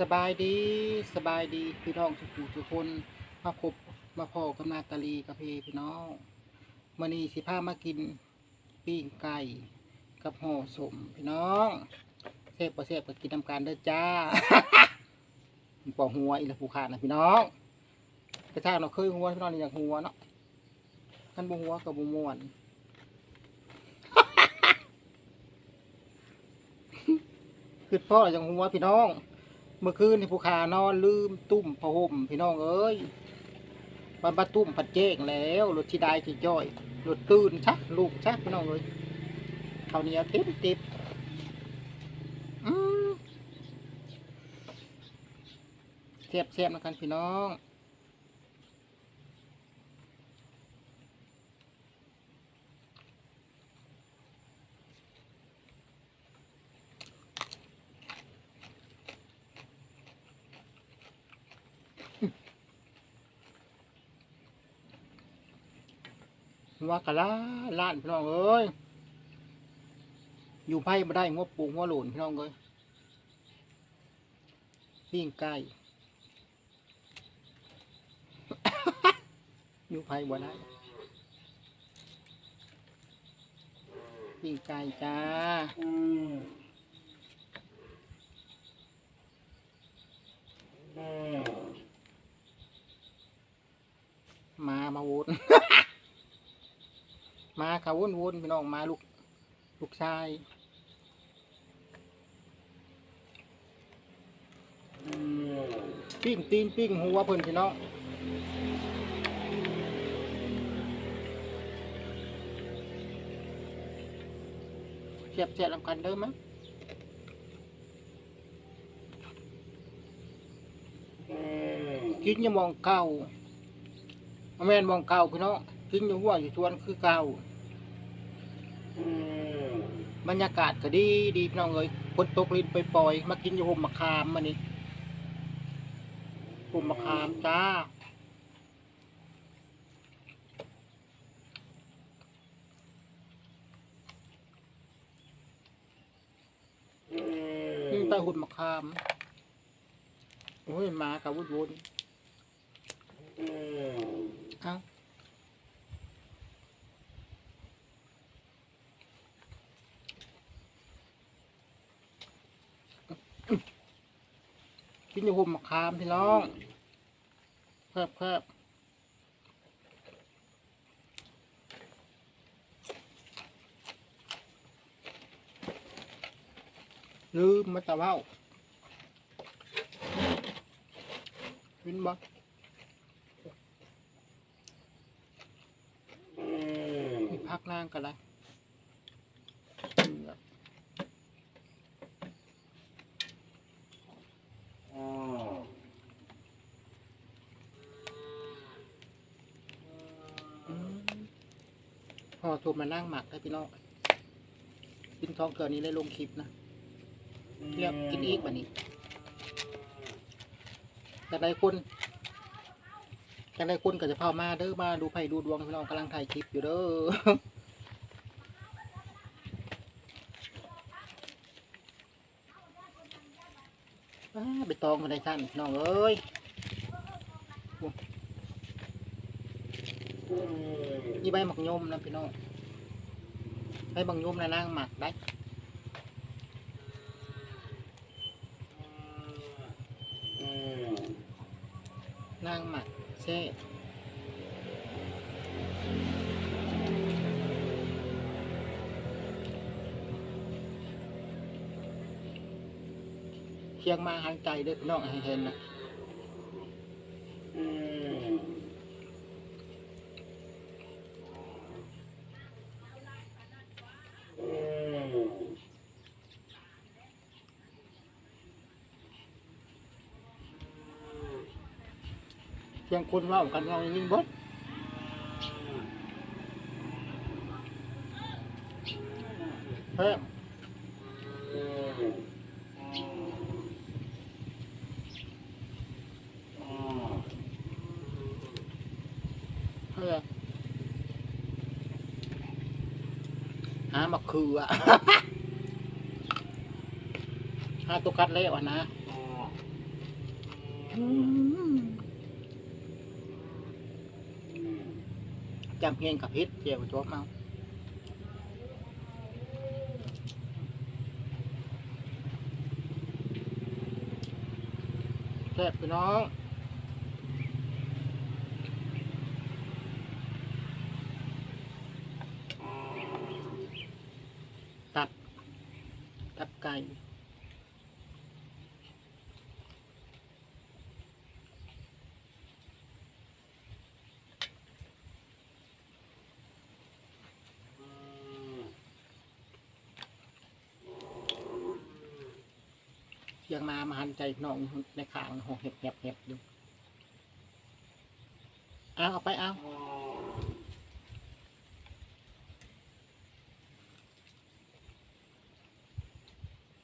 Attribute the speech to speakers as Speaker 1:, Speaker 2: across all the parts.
Speaker 1: สบายดีสบายดีพี่น้องทุกผู้ทุกคนมาพบมาพอกับนาตาลีกับเพพี่น้องมื่อนี้สิพามากินปิ้งไก่กับห่อสมพี่น้องเสพประเสพก็กินทำการเด้อจ้าปอหัวอีละผู้ขาดนะพี่น้องกระชากเราเคยหัวพี่น้องอยากหัวเนาะขันบ่หัวกับบ่ม่วนคือพ่ออย่างหัวพี่น้อง มื่อคืนนี่ผู้ขานอนลืมตุ้มผ้าห่มพี่น้องเอ้ยบันบาตุ้มผัดเจ๊งแล้วรถที่ได้ที่ย่อยรถตื่นชักลูกชักพี่น้องเอ้ยเขาวเหนียเต็มติบอืมเสียบเสียบนะกันพี่น้อง ว่ากะลาล้านพี่น้องเอ้ยอยู่ไพ่มาได้งบปลูกงบหลุนพี่น้องเอ้ยปิ้งไก่อยู่ไพ่บ่ได้ปิ้งไก่จ้ามามาวน มาค่ะวนวนพี่น้องมาลูกลูกชายปิ้งตีนปิ้งหัวเพิ่นพี่น้องเสียบเสียบลำกันเดิมมั้ยกินยังมองเก่าแม่นมองเก่าพี่น้อง กินอยู่หัวอยู่ชวนคือเก่าบรรยากาศก็ดีดีพี่น้องเอ้ยฝนตกลินไปปล่อยๆมากินอยู่ห่มมะขามมานี่ห่มมะขามจ้านี่ใต้หุ่นมะขามโอ้ยหมากับวุ่นวุ่นเอ้า กินอยู่ห่มมะขามพี่น้องแคบแคบลืมมาตะเว้าวินบ่มีพักล่างกัน เลยพอโทรมานั่งหมักได้พี่น้องกินท้องเกินนี้เลยลงคลิปนะเรียบกินอีกแบบนี้แต่ใดคนแต่ใดคนก็จะเข้ามาเด้อมาดูไผ่ดูดวงพี่น้องกำลังถ่ายคลิปอยู่เด้อไปตองมาได้ท่านน้องเอ้ย นี่ใบหมักยมนะพี่น้องใบหมักยมนะนางหมักได้นางหมักเช่เคียงมาหางใจด้อพี่น้องให้เห็นนะ เพียงคนเว่ากันเรายิ่งบดเพิ่มเพิ่มหามาคืออะหาตัวกัดเละวะนะ จำเพียงกับพิษเจียวตัวเมาแซ่บพี่น้องตับ ตับไก่ ยงมามาหันใจน้องในขางหอเห็บเห็บเห็บอยู่เอาเอาไปเอา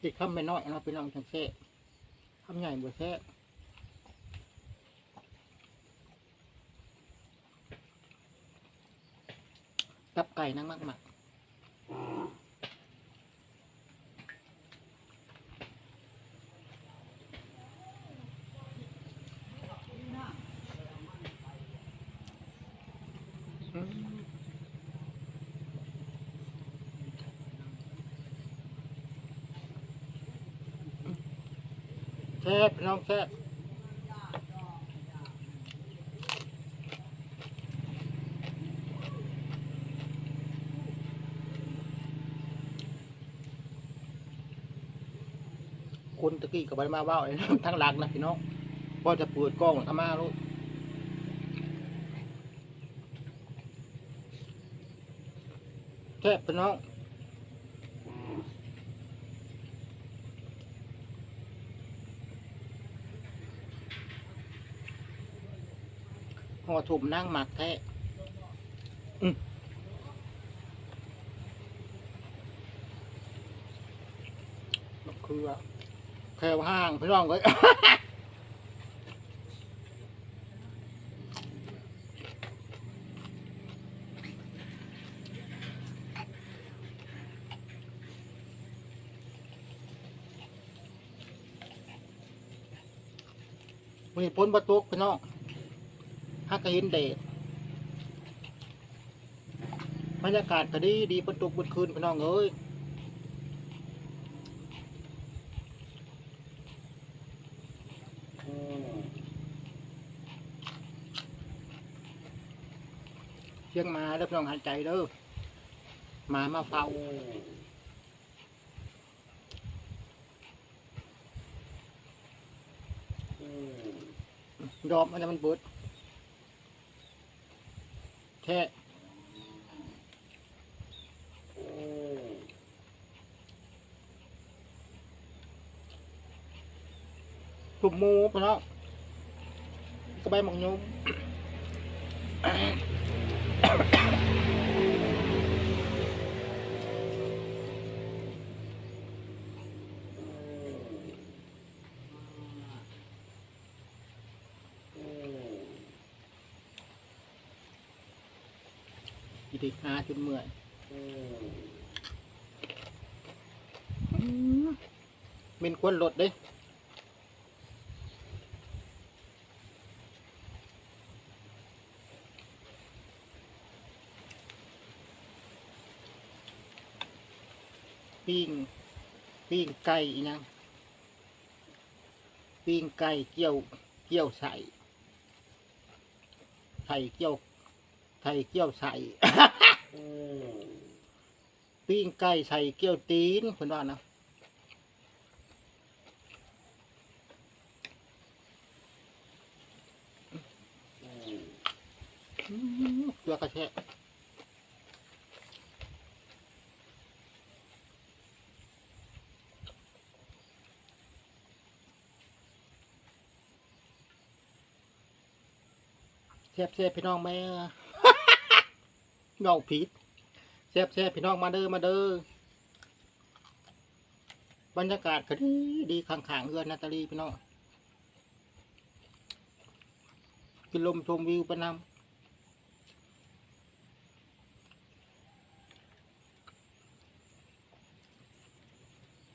Speaker 1: ติดคำไม่น้อยเราไปน้องจังเซ่คำใหญ่บัวเซ่ตับไก่นั่งมากม แซ่บน้องแซ่บคนตะกี้กับไปมาว่าไอ้ทั้งหลักนะพี่น้องพอจะเปิดกล้องเอามาลูกแซ่บพี่น้อง ห่อถุ่มนั่งหมักแท้อืมมะเขือแควห้างพี่น้องเลยมีพ้นประตูพี่น้อง ฮักกะเห็นเดดบรรยากาศก็ดีดีประตูบนคืนพี่น้องเอ้ยเชียงมาแล้วพี่น้องหันใจเด้อมามาเฝ้าดอมมันจะมันเบิด แท้ตุ่มหมูพี่น้องกระใบหมักยม อีดิหาจนเมื่อยเมนควรลดเด้ปิ้งปิ้งไก่อีนังปิ้งไก่เกี่ยวเกี่ยวใส่ไข่เกี่ยว ไข่เกี่ยวใส่ ปิ้งไก่ใส่เกี๊ยวตีนเพิ่นว่านะอืมเกลือกระแชะแซ่บแซ่บพี่น้องแม่ เงาผิดแซ่บแซ่บพี่น้องมาเด้อมาเด้อบรรยากาศก็ดีดีข้างๆเฮือนนาตาลีพี่น้องกินลมชมวิวไปนำ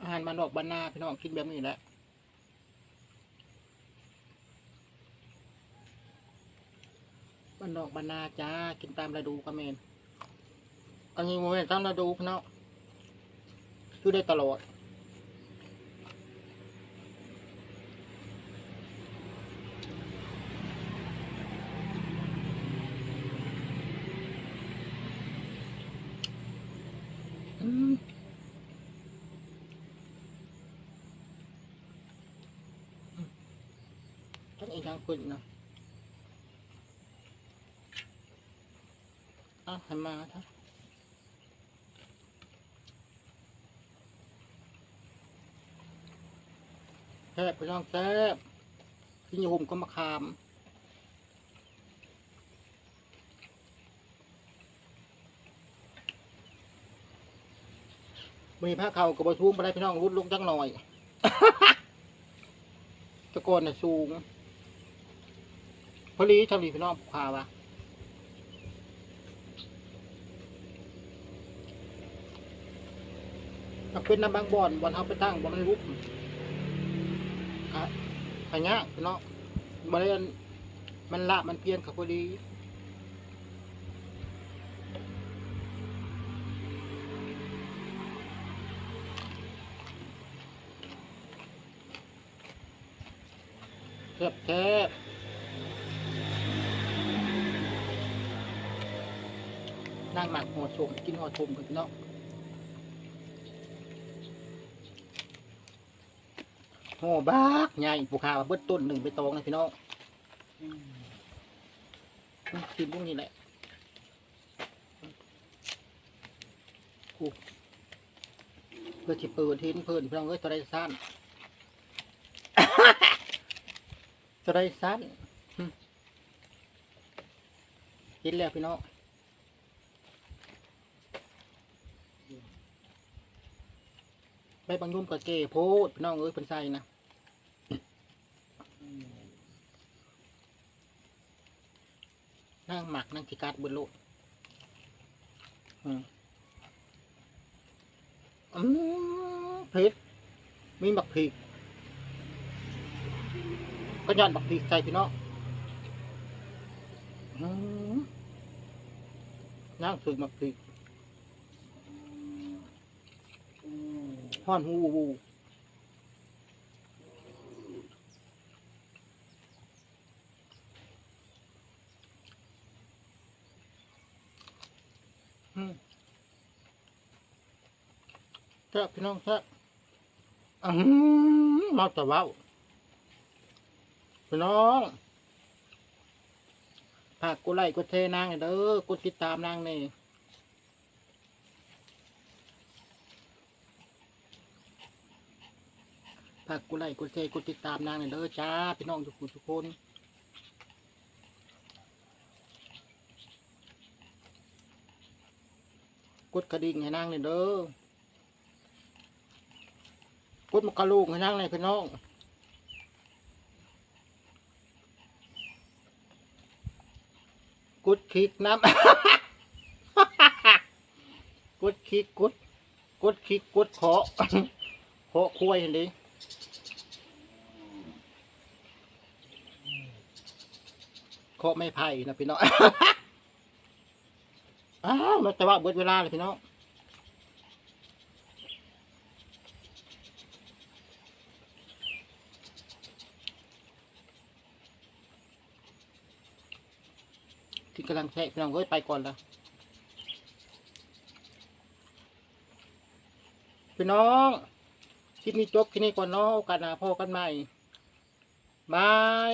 Speaker 1: อาหารมันออกบานนาพี่น้องกินแบบนี้แหละบ้านนอกบ้านนาจ้ากินตามฤดูกระเมน อันนี้โมเมนตามฤดูน้องอยู่ได้ตลอดอืมทั้งอีกทั้งคุณเนะอะให้มาทั้ง แซ่บไปลองแซ่บกินอยหุ่มก็มาคามมีผ้าเขาวกับบะทุ่มไปได้พี่น้องรุดลงจังหน่อยตะโกอนน่ะสูงพอดีชาวลีพี่น้องพาวะถ้าเป็นน้ำบางบ่อนบ่อนเอาไปตั้งบ่อนให้รุก ครับขยะพี่น้องบ่ได้อันมันละมันเพี้ยนกับพอดีแซ่บแซ่บนั่งหมักหัวชมกินหัวชมกันพี่น้อง หัวบักใหญ่ผูขาเบิดต้นหนึ่งไปตองนะพี่น้องกินพวกนี้แหละกูเพื่อที่เปิดทิ้นเพิ่อนพี่น้องเอ้ยตัวใดสั้นจะได้สั้นกินแล้วพี่น้องใบบางยุ่มกับเกโพดพี่น้องเอ้ยเป็นไส้นะนั่ง หมักนั่งจิกาดบนโลกอืมอืมเผ็ดมีบักพริกก็ย้อนบักพริกใส่พี่น้องอื้อหือย่างฝึกบักพริกห้อนหูวู ซ่บพี่น้องแซ่บอือหือมาแต่ว้าพี่น้องฝากกดไลค์กดแชร์นางเด้อกดติดตามนางนี่ฝากกดไลค์กดแชร์กดติดตามนางหน่ยเด้อจ้าพี่น้องทุกคนทุกคนกดกระดิ่งให้นางหน่เด้อ กดมกะลูกให้นางหน่อยพี่น้องกุดคลิกน้ำกุดคลิกกุดกุดคลิกกุดขอขอคุยเห็นดิขอไม่ไผ่นะพี่น้องอ้าวมันจะว่าเบิดเวลาเลยพี่น้อง กำลังแช่พี่น้องเอ้ยไปก่อนละพี่น้องคลิปนี้จบแค่นี้ก่อนเนาะโอกาสหน้าพ่อกันใหม่บาย